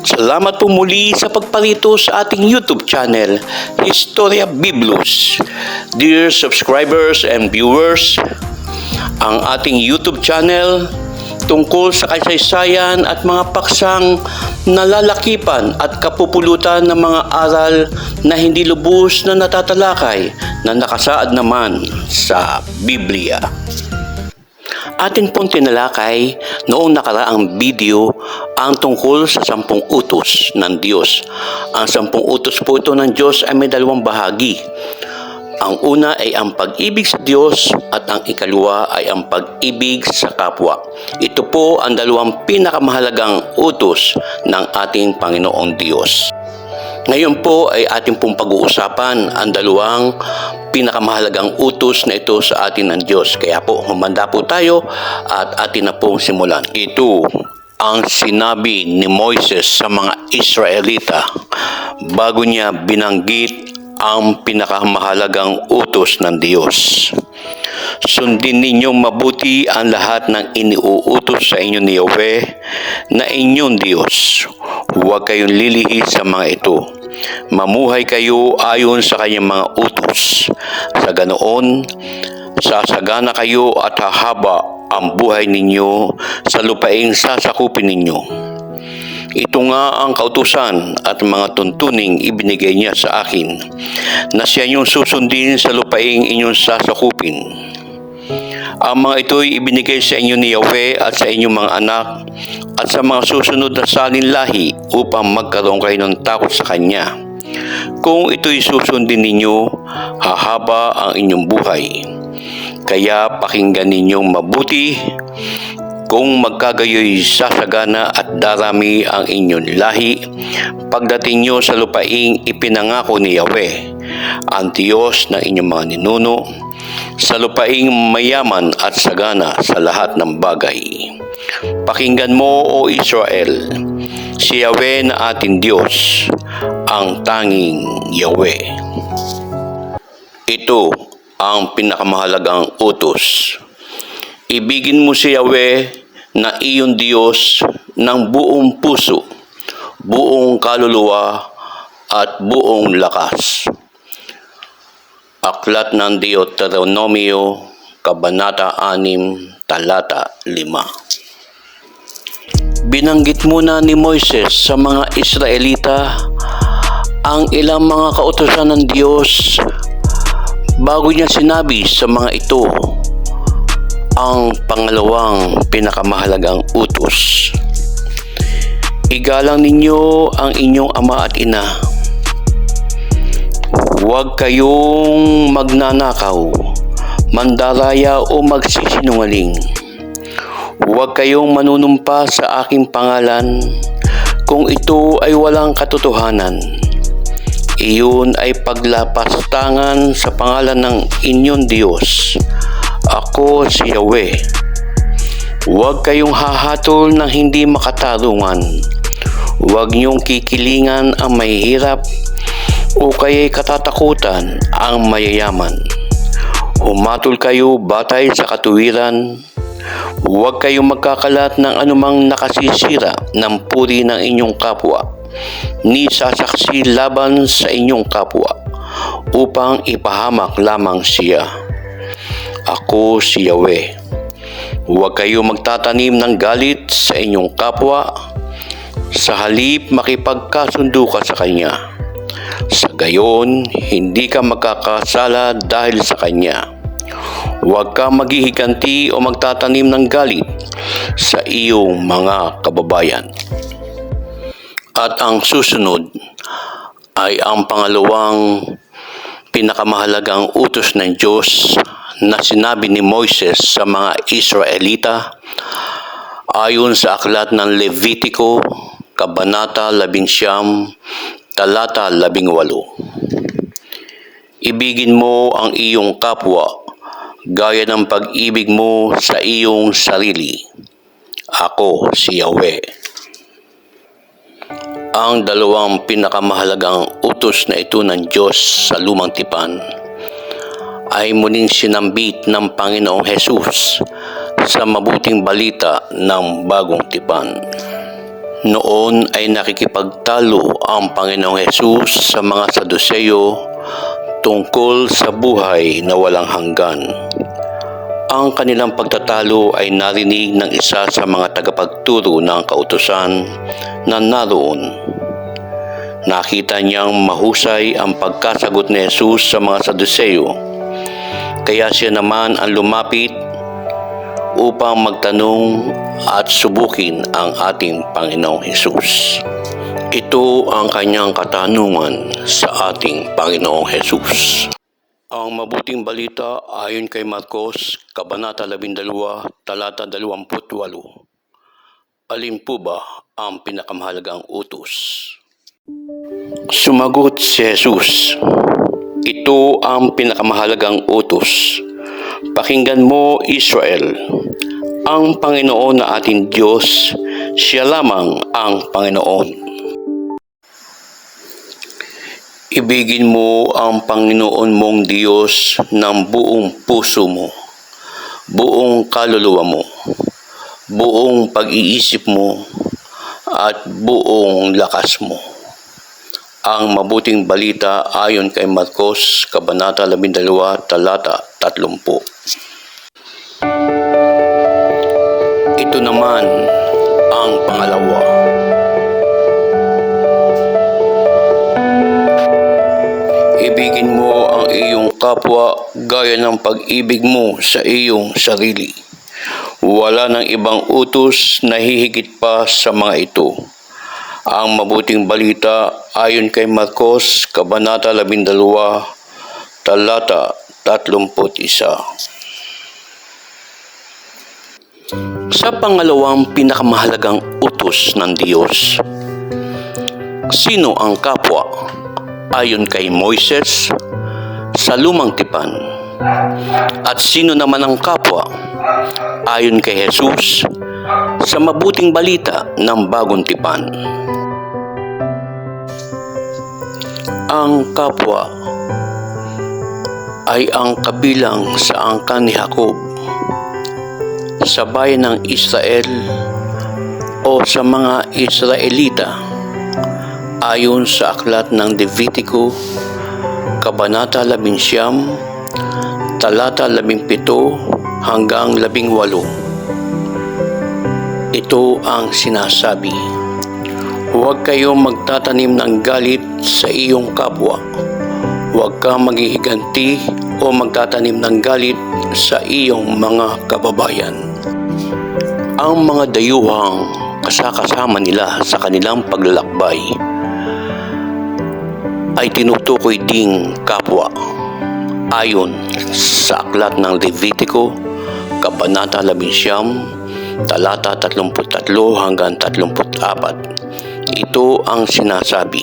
Salamat po muli sa pagparito sa ating YouTube channel, Historia Biblos. Dear subscribers and viewers, ang ating YouTube channel tungkol sa kasaysayan at mga paksang nalalakipan at kapupulutan ng mga aral na hindi lubos na natatalakay na nakasaad naman sa Biblia. Atin pong tinalakay noong nakaraang video ang tungkol sa sampung utos ng Diyos. Ang sampung utos po ito ng Diyos ay may dalawang bahagi. Ang una ay ang pag-ibig sa Diyos at ang ikalawa ay ang pag-ibig sa kapwa. Ito po ang dalawang pinakamahalagang utos ng ating Panginoong Diyos. Ngayon po ay ating pong pag-uusapan ang dalawang pinakamahalagang utos na ito sa atin ng Diyos. Kaya po, humanda po tayo at atin na pong simulan. Ito ang sinabi ni Moises sa mga Israelita bago niya binanggit ang pinakamahalagang utos ng Diyos. Sundin ninyong mabuti ang lahat ng iniuutos sa inyo ni Yahweh na inyong Diyos. Huwag kayong lilihis sa mga ito. Mamuhay kayo ayon sa kanyang mga utos. Sa ganoon, sasagana kayo at hahaba ang buhay ninyo sa lupaing sasakupin ninyo. Ito nga ang kautusan at mga tuntuning ibinigay niya sa akin na siya yung susundin sa lupaing inyong sasakupin. Ang mga ito'y ibinigay sa inyo ni Yahweh at sa inyong mga anak at sa mga susunod na salin lahi upang magkaroon kayo ng takot sa Kanya. Kung ito'y susundin ninyo, hahaba ang inyong buhay. Kaya pakinggan ninyong mabuti kung magkagayoy sasagana at darami ang inyong lahi pagdating nyo sa lupaing ipinangako ni Yahweh, ang Diyos ng inyong mga ninuno, sa lupaing mayaman at sagana sa lahat ng bagay. Pakinggan mo, O Israel, si Yahweh na ating Diyos, ang tanging Yahweh. Ito ang pinakamahalagang utos. Ibigin mo si Yahweh na iyong Diyos ng buong puso, buong kaluluwa at buong lakas. Aklat ng Deuteronomio, Kabanata 6, Talata 5 Binanggit muna ni Moises sa mga Israelita ang ilang mga kautosan ng Diyos bago niya sinabi sa mga ito ang pangalawang pinakamahalagang utos. Igalang ninyo ang inyong ama at ina. Huwag kayong magnanakaw, mandaraya o magsisinungaling. Huwag kayong manunumpa sa aking pangalan kung ito ay walang katotohanan. Iyon ay paglapastangan sa pangalan ng inyong Diyos. Ako si Yahweh. Huwag kayong hahatol ng hindi makatarungan. Huwag niyong kikilingan ang mahihirap o kaya'y katatakutan ang mayayaman. Humatol kayo batay sa katuwiran. Huwag kayong magkakalat ng anumang nakasisira ng puri ng inyong kapwa, ni sasaksi laban sa inyong kapwa, upang ipahamak lamang siya. Ako si Yahweh. Huwag kayo magtatanim ng galit sa inyong kapwa, sa halip makipagkasundo ka sa kanya. Sa gayon, hindi ka magkakasala dahil sa kanya. Huwag ka maghihiganti o magtatanim ng galit sa iyong mga kababayan. At ang susunod ay ang pangalawang pinakamahalagang utos ng Diyos na sinabi ni Moises sa mga Israelita ayon sa aklat ng Levitico, Kabanata 11, Talata 18. Ibigin mo ang iyong kapwa gaya ng pag-ibig mo sa iyong sarili. Ako si Yahweh. Ang dalawang pinakamahalagang utos na ito ng Diyos sa lumang tipan ay muling sinambit ng Panginoong Hesus sa mabuting balita ng bagong tipan. Noon ay nakikipagtalo ang Panginoong Hesus sa mga Saduseyo tungkol sa buhay na walang hanggan. Ang kanilang pagtatalo ay narinig ng isa sa mga tagapagturo ng kautusan na naroon. Nakita niyang mahusay ang pagkasagot ni Jesus sa mga Saduseyo. Kaya siya naman ang lumapit upang magtanong at subukin ang ating Panginoong Hesus. Ito ang kanyang katanungan sa ating Panginoong Hesus. Ang mabuting balita ayon kay Marcos, Kabanata 12, Talata 28. Alin po ba ang pinakamahalagang utos? Sumagot si Jesus, Ito ang pinakamahalagang utos. Pakinggan mo, Israel. Ang Panginoon na ating Diyos, siya lamang ang Panginoon. Ibigin mo ang Panginoon mong Diyos ng buong puso mo, buong kaluluwa mo, buong pag-iisip mo, at buong lakas mo. Ang mabuting balita ayon kay Marcos, Kabanata 12, Talata 30. Ito naman ang pangalawa. Ibigin mo ang iyong kapwa gaya ng pag-ibig mo sa iyong sarili. Wala ng ibang utos na hihigit pa sa mga ito. Ang mabuting balita ayon kay Marcos, Kabanata 12, Talata 31. Sa pangalawang pinakamahalagang utos ng Diyos, sino ang kapwa? Ayon kay Moises sa lumang tipan. At sino naman ang kapwa? Ayon kay Jesus sa mabuting balita ng bagong tipan. Ang kapwa ay ang kabilang sa angkan ni Jacob sa bayan ng Israel o sa mga Israelita ayon sa aklat ng Levitico, Kabanata 11, Talata 17 hanggang 18. Ito ang sinasabi. Huwag kayong magtatanim ng galit sa iyong kapwa. Huwag kang maghihiganti o magtatanim ng galit sa iyong mga kababayan. Ang mga dayuhang kasakasama nila sa kanilang paglalakbay ay tinutukoy ding kapwa ayon sa aklat ng Levitico, Kabanata 11, talata 33 hanggang 34. Ito ang sinasabi.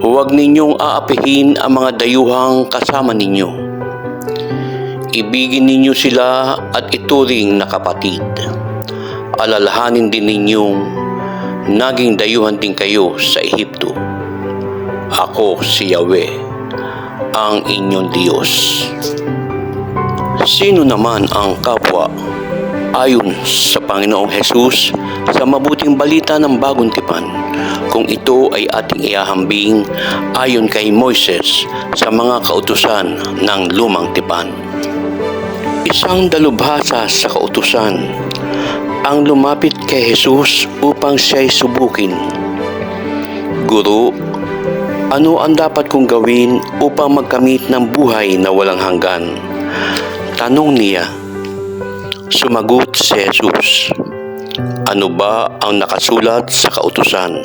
Huwag ninyong aapihin ang mga dayuhang kasama ninyo. Ibigin ninyo sila at ituring na kapatid. Alalahanin din ninyong naging dayuhan din kayo sa Ehipto. Ako si Yahweh, ang inyong Diyos. Sino naman ang kapwa ayon sa Panginoong Hesus sa mabuting balita ng bagong tipan kung ito ay ating iahambing ayon kay Moises sa mga kautusan ng lumang tipan. Isang dalubhasa sa kautusan ang lumapit kay Jesus upang siya'y subukin. Guro, ano ang dapat kong gawin upang magkamit ng buhay na walang hanggan? Tanong niya. Sumagot si Jesus. Ano ba ang nakasulat sa kautusan?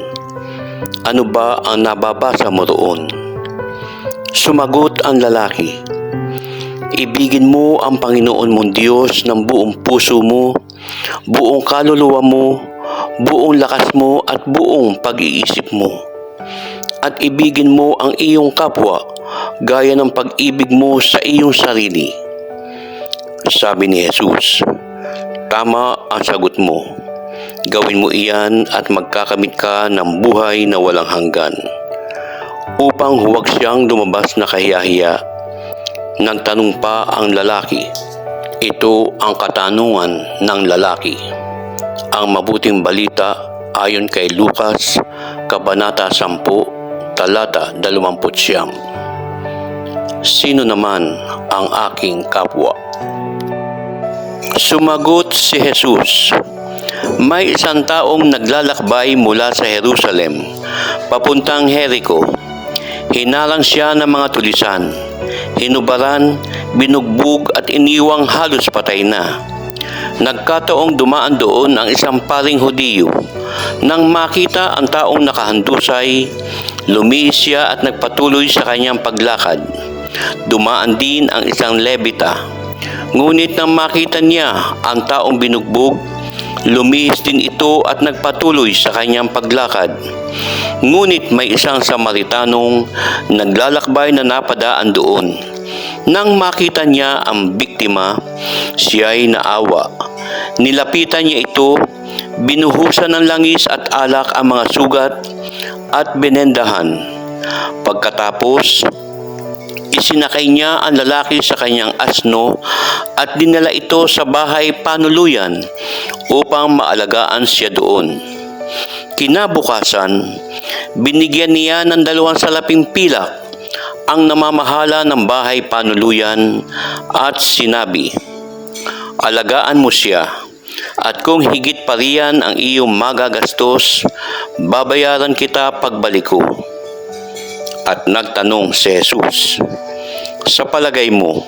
Ano ba ang nababasa mo roon? Sumagot ang lalaki. Ibigin mo ang Panginoon mong Diyos ng buong puso mo, buong kaluluwa mo, buong lakas mo at buong pag-iisip mo. At ibigin mo ang iyong kapwa gaya ng pag-ibig mo sa iyong sarili. Sabi ni Jesus, Tama ang sagot mo. Gawin mo iyan at magkakamit ka ng buhay na walang hanggan. Upang huwag siyang lumabas na kahiyahiya, nagtanong pa ang lalaki. Ito ang katanungan ng lalaki. Ang mabuting balita ayon kay Lucas, Kabanata 10, Talata 20. Sino naman ang aking kapwa? Sumagot si Jesus, May isang taong naglalakbay mula sa Jerusalem, papuntang Jericho. Hinalang siya ng mga tulisan, hinubaran, binugbog at iniwang halos patay na. Nagkataong dumaan doon ang isang paring Hudiyo. Nang makita ang taong nakahandusay, lumihis siya at nagpatuloy sa kanyang paglakad. Dumaan din ang isang Levita. Ngunit nang makita niya ang taong binugbog, lumihis din ito at nagpatuloy sa kanyang paglakad. Ngunit may isang Samaritanong naglalakbay na napadaan doon. Nang makita niya ang biktima, siya'y naawa. Nilapitan niya ito, binuhusan ng langis at alak ang mga sugat at binendahan. Pagkatapos, isinakay niya ang lalaki sa kanyang asno at dinala ito sa bahay panuluyan upang maalagaan siya doon. Kinabukasan, binigyan niya ng dalawang salaping pilak ang namamahala ng bahay panuluyan at sinabi, Alagaan mo siya at kung higit pa riyan ang iyong magagastos, babayaran kita pagbalik ko. At nagtanong si Jesus, Sa palagay mo,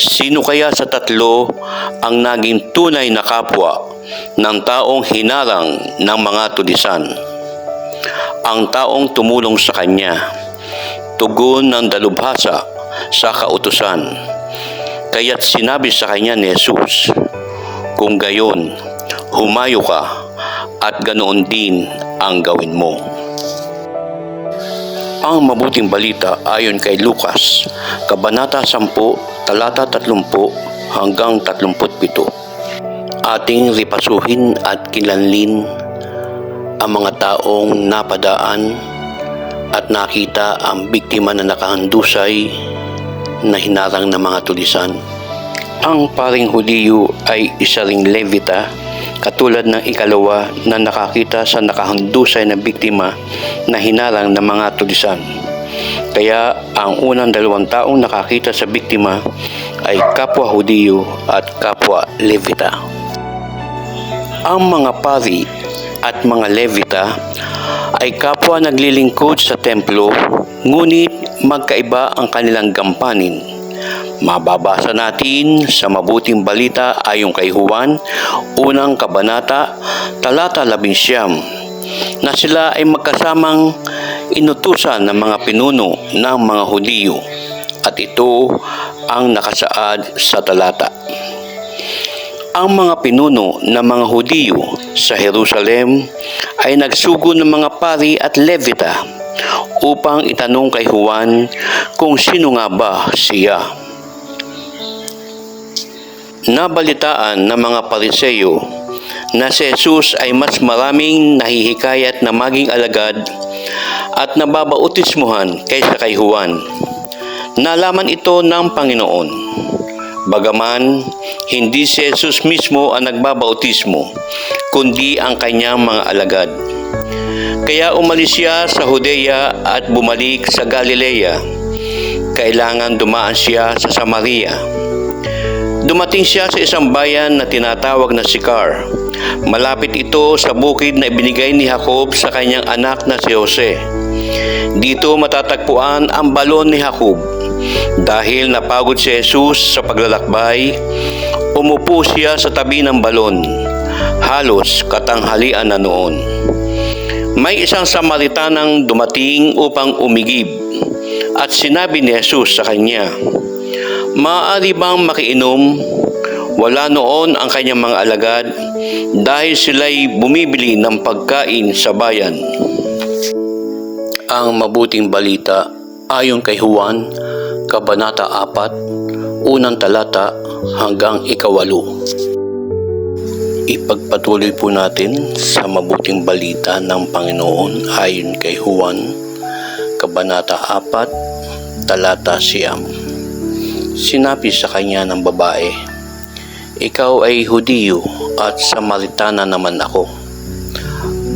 sino kaya sa tatlo ang naging tunay na kapwa ng taong hinarang ng mga tulisan? Ang taong tumulong sa kanya, tugon ng dalubhasa sa kautusan. Kaya't sinabi sa kanya ni Jesus, Kung gayon, humayo ka at ganoon din ang gawin mo. Ang mabuting balita ayon kay Lucas, Kabanata 10, Talata 30 hanggang 37. Ating ripasuhin at kilanlin ang mga taong napadaan at nakita ang biktima na nakahandusay na hinarang ng mga tulisan. Ang paring Hudiyo ay isa ring Levita katulad ng ikalawa na nakakita sa nakahandusay na biktima na hinarang ng mga tulisan. Kaya ang unang dalawang taong nakakita sa biktima ay kapwa Hudiyo at kapwa Levita. Ang mga pari at mga Levita ay kapwa naglilingkod sa templo, ngunit magkaiba ang kanilang gampanin. Mababasa natin sa mabuting balita ayon kay Juan, unang kabanata, talata labing siyam, na sila ay magkasamang inutusan ng mga pinuno ng mga Hudiyo at ito ang nakasaad sa talata. Ang mga pinuno ng mga Hudiyo sa Jerusalem ay nagsugo ng mga pari at levita upang itanong kay Juan kung sino nga ba siya. Nabalitaan ng mga pariseyo na si Jesus ay mas maraming nahihikayat na maging alagad at nababautismuhan kaysa kay Juan. Nalaman ito ng Panginoon. Bagaman, hindi si Jesus mismo ang nagbabautismo, kundi ang kanyang mga alagad. Kaya umalis siya sa Judea at bumalik sa Galilea. Kailangan dumaan siya sa Samaria. Dumating siya sa isang bayan na tinatawag na Sicar. Malapit ito sa bukid na ibinigay ni Jacob sa kanyang anak na si Jose. Dito matatagpuan ang balon ni Jacob. Dahil napagod si Jesus sa paglalakbay, umupo siya sa tabi ng balon. Halos katanghalian na noon. May isang Samaritanang dumating upang umigib at sinabi ni Jesus sa kanya, Maaari bang makiinom? Wala noon ang kanyang mga alagad dahil sila'y bumibili ng pagkain sa bayan. Ang mabuting balita ayon kay Juan, Kabanata 4, unang talata hanggang ikawalo. Ipagpatuloy po natin sa mabuting balita ng Panginoon ayon kay Juan, Kabanata 4, talata siyam. Sinabi sa kanya ng babae, Ikaw ay Hudiyo at Samaritana naman ako.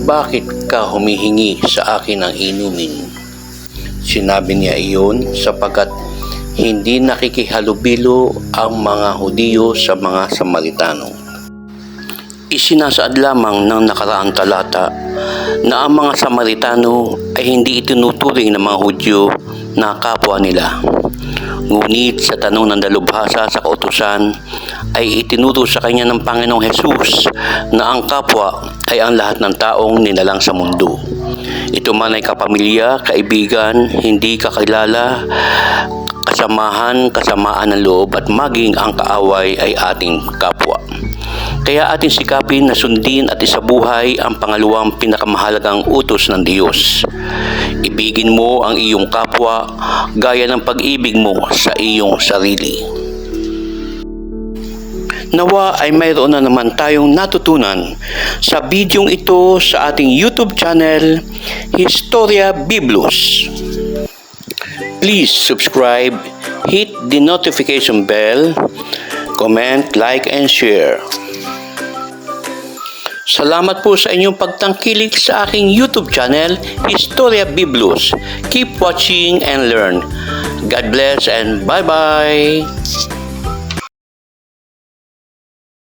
bakit ka humihingi sa akin ng inumin? Sinabi niya iyon sapagkat hindi nakikihalubilo ang mga Hudiyo sa mga Samaritano. Isinasaad lamang ng nakaraang talata na ang mga Samaritano ay hindi itinuturing ng mga Hudyo na kapwa nila. Ngunit sa tanong ng dalubhasa sa kautusan ay itinuro sa kanya ng Panginoong Hesus na ang kapwa ay ang lahat ng taong nilalang sa mundo. Ito man ay kapamilya, kaibigan, hindi kakilala, kasamahan, kasamaan ng loob at maging ang kaaway ay ating kapwa. Kaya ating sikapin na sundin at isabuhay ang pangalawang pinakamahalagang utos ng Diyos. Ibigin mo ang iyong kapwa gaya ng pag-ibig mo sa iyong sarili. Nawa ay mayroon na naman tayong natutunan sa bidyong ito sa ating YouTube channel, Historia Biblos. Please subscribe, hit the notification bell, comment, like, and share. Salamat po sa inyong pagtangkilik sa aking YouTube channel, Historia Biblos. Keep watching and learn. God bless and bye-bye!